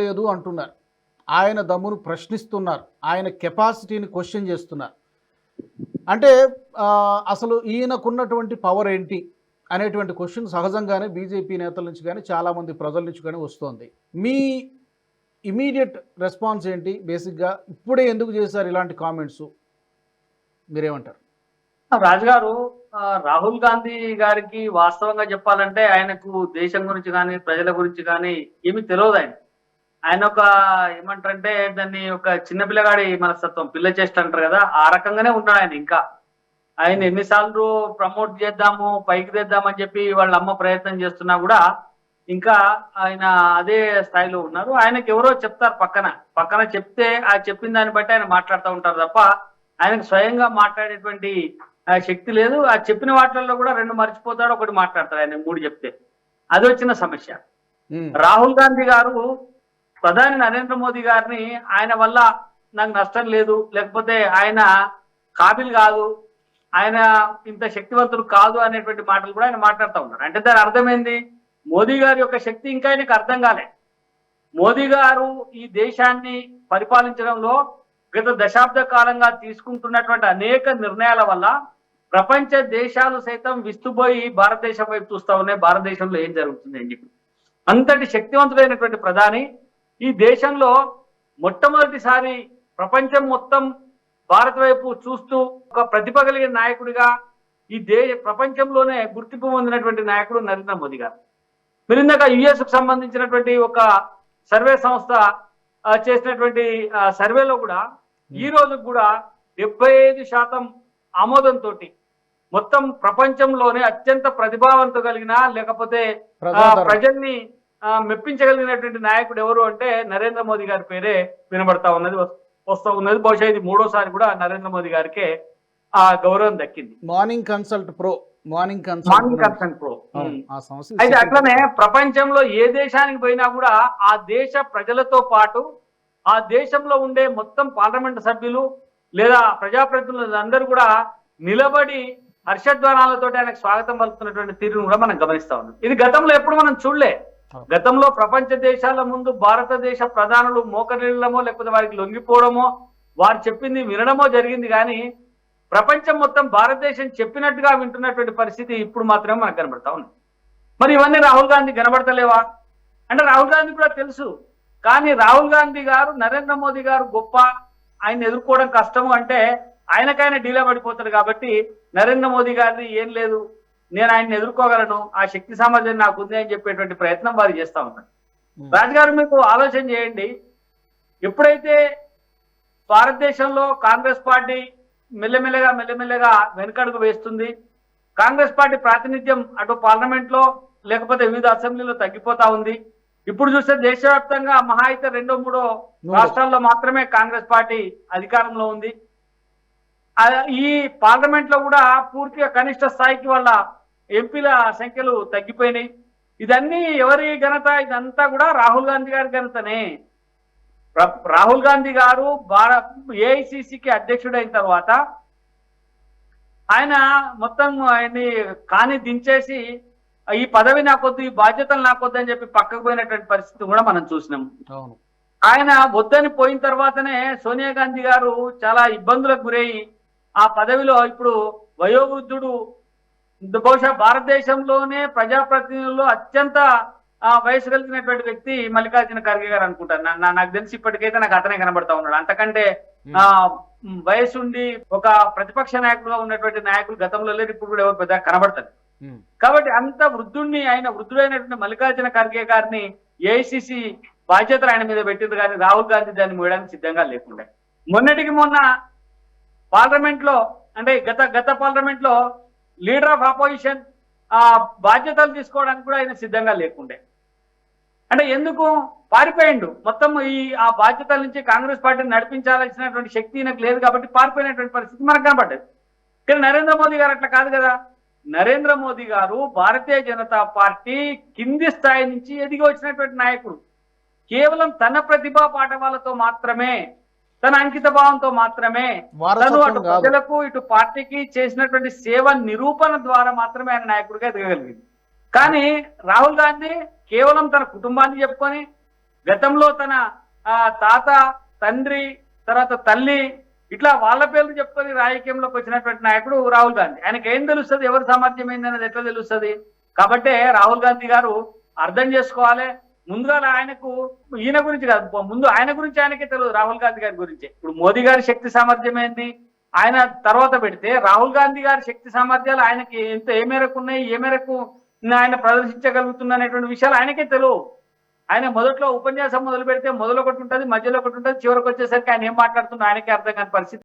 లేదు అంటున్నారు. ఆయన దమ్మును ప్రశ్నిస్తున్నారు. ఆయన కెపాసిటీని క్వశ్చన్ చేస్తున్నారు. అంటే అసలు ఈయనకున్నటువంటి పవర్ ఏంటి అనేటువంటి క్వశ్చన్ సహజంగానే బీజేపీ నేతల నుంచి కానీ చాలామంది ప్రజల నుంచి కానీ వస్తోంది. మీ ఇమీడియట్ రెస్పాన్స్ ఏంటి? బేసిక్గా ఇప్పుడే ఎందుకు చేశారు ఇలాంటి కామెంట్స్? మీరేమంటారు? రాజుగారు రాహుల్ గాంధీ గారికి వాస్తవంగా చెప్పాలంటే ఆయనకు దేశం గురించి కానీ ప్రజల గురించి కానీ ఏమీ తెలియదు ఆయన ఆయన ఒక ఏమంటారంటే దాన్ని ఒక చిన్న పిల్లగాడి మనస్తత్వం పిల్ల చేష్ట అంటారు కదా ఆ రకంగానే ఉన్నాడు ఆయన ఇంకా. ఆయన ఎన్నిసార్లు ప్రమోట్ చేద్దాము పైకి తెద్దామని చెప్పి వాళ్ళ అమ్మ ప్రయత్నం చేస్తున్నా కూడా ఇంకా ఆయన అదే స్థాయిలో ఉన్నారు. ఆయనకి ఎవరో చెప్తారు పక్కన. పక్కన చెప్తే ఆ చెప్పిన దాన్ని బట్టి ఆయన మాట్లాడుతూ ఉంటారు తప్ప ఆయనకు స్వయంగా మాట్లాడేటువంటి శక్తి లేదు. ఆ చెప్పిన వాటిల్లో కూడా రెండు మర్చిపోతాడు ఒకటి మాట్లాడతాడు ఆయన మూడు చెప్తే. అది వచ్చిన సమస్య. రాహుల్ గాంధీ గారు ప్రధాని నరేంద్ర మోదీ గారిని ఆయన వల్ల నాకు నష్టం లేదు లేకపోతే ఆయన కాబిల్ కాదు ఆయన ఇంత శక్తివంతుడు కాదు అనేటువంటి మాటలు కూడా ఆయన మాట్లాడుతూ ఉన్నారు. అంటే దాని అర్థమైంది? మోదీ గారి యొక్క శక్తి ఇంకా ఆయనకు అర్థం కాలే. మోదీ గారు ఈ దేశాన్ని పరిపాలించడంలో గత దశాబ్ద కాలంగా తీసుకుంటున్నటువంటి అనేక నిర్ణయాల వల్ల ప్రపంచ దేశాలు సైతం విస్తుపోయి భారతదేశం వైపు చూస్తా ఉన్నాయి. భారతదేశంలో ఏం జరుగుతుంది అని చెప్పి అంతటి శక్తివంతుడైనటువంటి ప్రధాని ఈ దేశంలో మొట్టమొదటిసారి ప్రపంచం మొత్తం భారత్ వైపు చూస్తూ ఒక ప్రతిభ కలిగిన నాయకుడిగా ఈ దే ప్రపంచంలోనే గుర్తింపు పొందినటువంటి నాయకుడు నరేంద్ర మోదీ గారు మీరు ఇందాక యుఎస్కు సంబంధించినటువంటి ఒక సర్వే సంస్థ చేసినటువంటి సర్వేలో కూడా ఈ రోజు కూడా డెబ్బై ఐదు శాతం ఆమోదంతో మొత్తం ప్రపంచంలోనే అత్యంత ప్రతిభావంతం కలిగిన లేకపోతే. ప్రజల్ని మెప్పించగలిగినటువంటి నాయకుడు ఎవరు అంటే నరేంద్ర మోదీ గారి పేరే వినబడతా ఉన్నది వస్- వస్తూ ఉన్నది. బహుశా ఇది మూడోసారి కూడా నరేంద్ర మోదీ గారికి ఆ గౌరవం దక్కింది. Morning Consult pro Morning Morning Consult pro. అయితే అట్లనే ప్రపంచంలో ఏ దేశానికి పోయినా కూడా ఆ దేశ ప్రజలతో పాటు ఆ దేశంలో ఉండే మొత్తం పార్లమెంట్ సభ్యులు లేదా ప్రజాప్రతినిధులు అందరూ కూడా నిలబడి హర్షధ్వానాలతో ఆయనకు స్వాగతం పలుకుతున్నటువంటి తీరును కూడా మనం గమనిస్తా ఉన్నాం. ఇది గతంలో ఎప్పుడు మనం చూడలే. గతంలో ప్రపంచ దేశాల ముందు భారతదేశ ప్రధానులు మోకరిల్లమో లేకపోతే వారికి లొంగిపోవడమో వారు చెప్పింది వినడమో జరిగింది కానీ ప్రపంచం మొత్తం భారతదేశం చెప్పినట్టుగా వింటున్నటువంటి పరిస్థితి ఇప్పుడు మాత్రమే మనకు కనబడతా ఉంది. మరి ఇవన్నీ రాహుల్ గాంధీ కనబడతలేవా? అంటే రాహుల్ గాంధీ కూడా తెలుసు. కానీ రాహుల్ గాంధీ గారు నరేంద్ర మోదీ గారు గొప్ప ఆయన ఎదుర్కోవడం కష్టము అంటే ఆయనకైనా డీలే పడిపోతాడు కాబట్టి నరేంద్ర మోదీ గారిని ఏం లేదు. నేను ఆయన్ని ఎదుర్కోగలను ఆ శక్తి సామర్థ్యం నాకు ఉంది అని చెప్పేటువంటి ప్రయత్నం వారు చేస్తా ఉన్నారు. రాజుగారు మీకు ఆలోచన చేయండి. ఎప్పుడైతే భారతదేశంలో కాంగ్రెస్ పార్టీ మెల్లమెల్లగా మెల్లమెల్లగా వెనుకడుగు వేస్తుంది కాంగ్రెస్ పార్టీ ప్రాతినిధ్యం అటు పార్లమెంట్లో లేకపోతే వివిధ అసెంబ్లీలో తగ్గిపోతా ఉంది. ఇప్పుడు చూస్తే దేశవ్యాప్తంగా మహా అయితే రెండో మూడో రాష్ట్రాల్లో మాత్రమే కాంగ్రెస్ పార్టీ అధికారంలో ఉంది. ఈ పార్లమెంట్లో కూడా పూర్తిగా కనిష్ట స్థాయికి వాళ్ళ ఎంపీల సంఖ్యలు తగ్గిపోయినాయి. ఇదన్నీ ఎవరి ఘనత? ఇదంతా కూడా రాహుల్ గాంధీ గారి ఘనతనే. రాహుల్ గాంధీ గారు భారత్ ఏఐసిసికి అధ్యక్షుడైన తర్వాత ఆయన మొత్తం ఆయన్ని కాని దించేసి ఈ పదవి నాకొద్దు ఈ బాధ్యతలు నాకొద్దు అని చెప్పి పక్కకు పోయినటువంటి పరిస్థితి కూడా మనం చూసినాం. ఆయన వద్దని పోయిన తర్వాతనే సోనియా గాంధీ గారు చాలా ఇబ్బందులకు గురయ్యి ఆ పదవిలో ఇప్పుడు వయోవృద్ధుడు బహుశా భారతదేశంలోనే ప్రజాప్రతినిధుల్లో అత్యంత ఆ, వయసు కలిగినటువంటి వ్యక్తి మల్లికార్జున ఖర్గే గారు అనుకుంటాను. నా- నాకు తెలిసి ఇప్పటికైతే నాకు అతనే కనబడతా ఉన్నాడు. అంతకంటే ఆ వయసుండి ఒక ప్రతిపక్ష నాయకుడుగా ఉన్నటువంటి నాయకులు గతంలో లేరు ఇప్పుడు కూడా ఎవరు పెద్ద కనబడతారు కాబట్టి అంత వృద్ధుణ్ణి ఆయన వృద్ధుడైనటువంటి మల్లికార్జున ఖర్గే గారిని ఏఐసిసి బాధ్యతలు ఆయన మీద పెట్టింది కానీ రాహుల్ గాంధీ దాన్ని మోయడానికి సిద్ధంగా లేకుండా. మొన్నటికి మొన్న పార్లమెంట్లో అంటే గత గత పార్లమెంట్లో లీడర్ ఆఫ్ అపోజిషన్ ఆ బాధ్యతలు తీసుకోవడానికి కూడా ఆయన సిద్ధంగా లేకుండే. అంటే ఎందుకు? పారిపోయిండు. మొత్తం ఈ ఆ బాధ్యతల నుంచి కాంగ్రెస్ పార్టీని నడిపించాల్సినటువంటి శక్తి నాకు లేదు కాబట్టి పారిపోయినటువంటి పరిస్థితి మనకు కనపడ్డది. కానీ నరేంద్ర మోదీ గారు అట్లా కాదు కదా. నరేంద్ర మోదీ గారు భారతీయ జనతా పార్టీ కింది స్థాయి నుంచి ఎదిగి వచ్చినటువంటి నాయకుడు. కేవలం తన ప్రతిభా పాఠవాలతో మాత్రమే తన అంకిత భావంతో మాత్రమే తను అటు ప్రజలకు ఇటు పార్టీకి చేసినటువంటి సేవ నిరూపణ ద్వారా మాత్రమే ఆయన నాయకుడిగా ఎదగగలిగింది. కానీ రాహుల్ గాంధీ కేవలం తన కుటుంబాన్ని చెప్పుకొని గతంలో తన ఆ, తాత తండ్రి తర్వాత తల్లి ఇట్లా వాళ్ళ పేర్లు చెప్పుకొని రాజకీయంలోకి వచ్చినటువంటి నాయకుడు రాహుల్ గాంధీ. ఆయనకి ఏం తెలుస్తుంది? ఎవరి సామర్థ్యం ఏందనేది ఎట్లా తెలుస్తుంది? కాబట్టే రాహుల్ గాంధీ గారు అర్థం చేసుకోవాలి. ముందుగా ఆయనకు ఈయన గురించి కాదు ముందు ఆయన గురించి ఆయనకే తెలియదు రాహుల్ గాంధీ గారి గురించి. ఇప్పుడు మోదీ గారి శక్తి సామర్థ్యం ఏంది? ఆయన తర్వాత పెడితే రాహుల్ గాంధీ గారి శక్తి సామర్థ్యాలు ఆయనకి ఎంత ఏ మేరకు ఉన్నాయి ఏ మేరకు ఆయన ప్రదర్శించగలుగుతున్న అనేటువంటి విషయాలు ఆయనకే తెలియవు. ఆయన మొదట్లో ఉపన్యాసం మొదలు పెడితే మొదలు ఒకటి ఉంటుంది మధ్యలో ఒకటి ఉంటుంది చివరికి వచ్చేసరికి ఆయన ఏం మాట్లాడుతున్నా ఆయనకే అర్థం కాని పరిస్థితి.